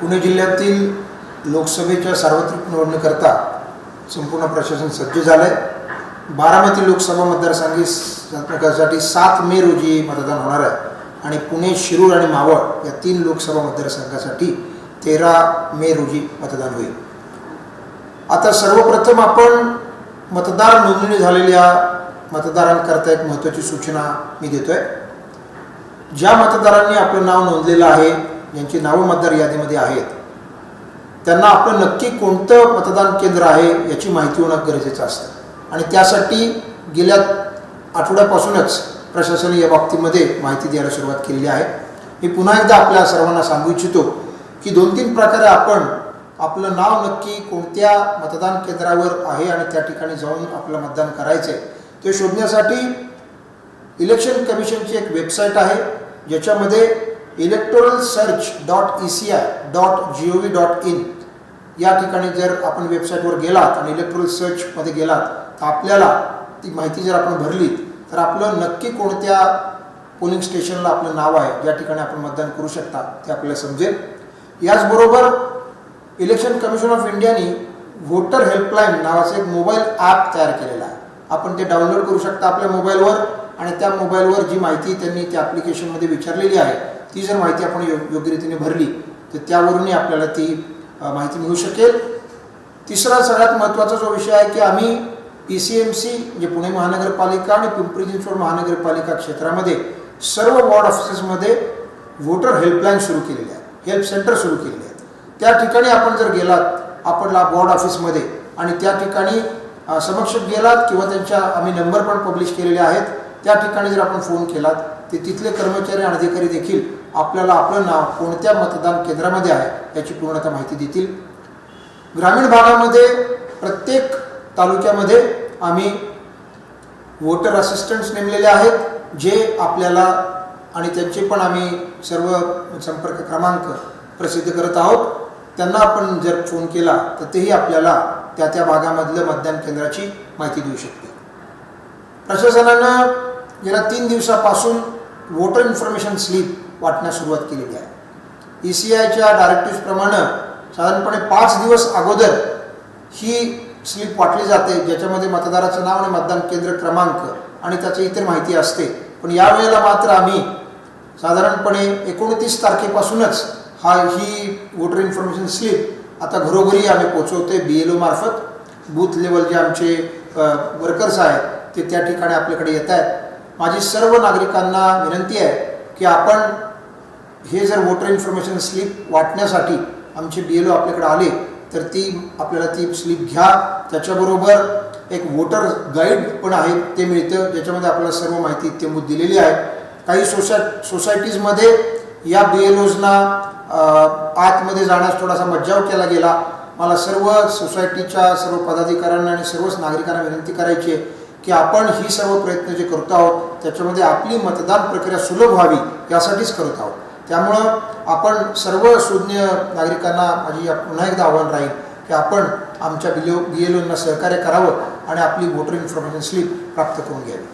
पुणे जिल्ह्यातील लोकसभेच्या सार्वत्रिक निवडणुकीकरता संपूर्ण प्रशासन सज्ज झालं आहे बारामती लोकसभा मतदारसंघासाठी सात मे रोजी मतदान होणार आहे. आणि पुणे शिरूर आणि मावळ या तीन लोकसभा मतदारसंघासाठी तेरा मे रोजी मतदान होईल. आता सर्वप्रथम आपण मतदार नोंदणी झालेल्या मतदारांकरता एक महत्त्वाची सूचना मी देतोय. ज्या मतदारांनी आपलं नाव नोंदलेलं आहे यांची नावं मतदार यादीमध्ये आहेत. त्यांना आपलं नक्की कोणतं मतदान केंद्र आहे याची माहिती होणं गरजेचं असतं. आणि त्यासाठी गेल्या आठवड्यापासूनच प्रशासनाने या बाबतीमध्ये माहिती द्यायला सुरुवात केलेली आहे. मी पुन्हा एकदा आपल्या सर्वांना सांगू इच्छितो की दोन तीन प्रकारे आपण आपलं नाव नक्की कोणत्या मतदान केंद्रावर आहे आणि त्या ठिकाणी जाऊन आपलं मतदान करायचं आहे ते शोधण्यासाठी इलेक्शन कमिशनची एक वेबसाईट आहे ज्याच्यामध्ये electoral search dot E C I dot G O V dot in या ठिकाणी जर आपण वेबसाईटवर गेलात आणि इलेक्ट्रोल सर्चमध्ये गेलात तर आपल्याला ती माहिती जर आपण भरली तर आपलं नक्की कोणत्या पोलिंग स्टेशनला आपलं नाव आहे ज्या ठिकाणी आपण मतदान करू शकता ते आपल्याला समजेल. याचबरोबर इलेक्शन कमिशन ऑफ इंडियानी व्होटर हेल्पलाईन नावाचं एक मोबाईल ॲप तयार केलेला आहे. आपण ते डाउनलोड करू शकता आपल्या मोबाईलवर आणि त्या मोबाईलवर जी माहिती त्यांनी त्या ॲप्लिकेशनमध्ये विचारलेली आहे ती जर माहिती आपण यो योग्य रीतीने भरली तर त्यावरूनही आपल्याला ती माहिती मिळू शकेल. तिसरा सगळ्यात महत्त्वाचा जो विषय आहे की आम्ही पी सी एम सी म्हणजे पुणे महानगरपालिका आणि पिंपरी चिंचवड महानगरपालिका क्षेत्रामध्ये सर्व वॉर्ड ऑफिसेसमध्ये वोटर हेल्पलाईन सुरू केलेली आहे हेल्प सेंटर सुरू केलेले आहेत त्या ठिकाणी आपण जर गेलात आपण वॉर्ड ऑफिसमध्ये आणि त्या ठिकाणी समक्ष गेलात किंवा त्यांच्या आम्ही नंबर पण पब्लिश केलेले आहेत त्या ठिकाणी जर आपण फोन केलात ते तिथले कर्मचारी आणि अधिकारी देखील आपल्याला आपलं नाव कोणत्या मतदान केंद्रामध्ये आहे याची पूर्णतः माहिती देतील. ग्रामीण भागामध्ये प्रत्येक तालुक्यामध्ये आम्ही वोटर असिस्टंट्स नेमलेले आहेत जे आपल्याला आणि त्यांचे पण आम्ही सर्व संपर्क क्रमांक प्रसिद्ध करत आहोत. त्यांना आपण जर फोन केला तर तेही आपल्याला त्या त्या भागामधलं मतदान केंद्राची माहिती देऊ शकते प्रशासनानं गेल्या तीन दिवसापासून वोटर इन्फॉर्मेशन स्लिप वाटण्यास सुरुवात केलेली आहे. ई सी आयच्या डायरेक्टिव्हप्रमाणे साधारणपणे पाच दिवस अगोदर ही स्लिप वाटली जाते ज्याच्यामध्ये मतदाराचं नाव आणि मतदान केंद्र क्रमांक आणि त्याची इतर माहिती असते. पण यावेळेला मात्र आम्ही साधारणपणे एकोणतीस तारखेपासूनच हा ही वोटर इन्फॉर्मेशन स्लिप आता घरोघरी आम्ही पोचवतोय बी एल ओमार्फत बूथ लेवल जे आमचे वर्कर्स आहेत ते त्या ठिकाणी आपल्याकडे येत आहेत माझी सर्व नागरिकांना विनंती आहे की आपण हे जर वोटर इन्फॉर्मेशन स्लिप वाटण्यासाठी आमचे बी एल ओ आपल्याकडे आले तर ती आपल्याला ती स्लिप घ्या. त्याच्याबरोबर एक वोटर गाईड पण आहे ते मिळतं. ज्याच्यामध्ये आपल्याला सर्व माहिती इत्यंभूत दिलेली आहे. काही सोसाय सोसायटीजमध्ये या बी एल ओजना आतमध्ये जाण्यास थोडासा मज्जाव केला गेला. मला सर्व सोसायटीच्या सर्व पदाधिकाऱ्यांना आणि सर्वच नागरिकांना विनंती करायची आहे की आपण ही सर्व प्रयत्न जे करतो आहोत त्याच्यामध्ये आपली मतदान प्रक्रिया सुलभ व्हावी यासाठीच करत आहोत. त्यामुळं आपण सर्व सुज्ञ नागरिकांना माझी या- पुन्हा एकदा आव्हान राहील की आपण आमच्या बी बी एल ओंना सहकार्य करावं आणि आपली वोटर इन्फॉर्मेशन स्लिप प्राप्त करून घ्यावी.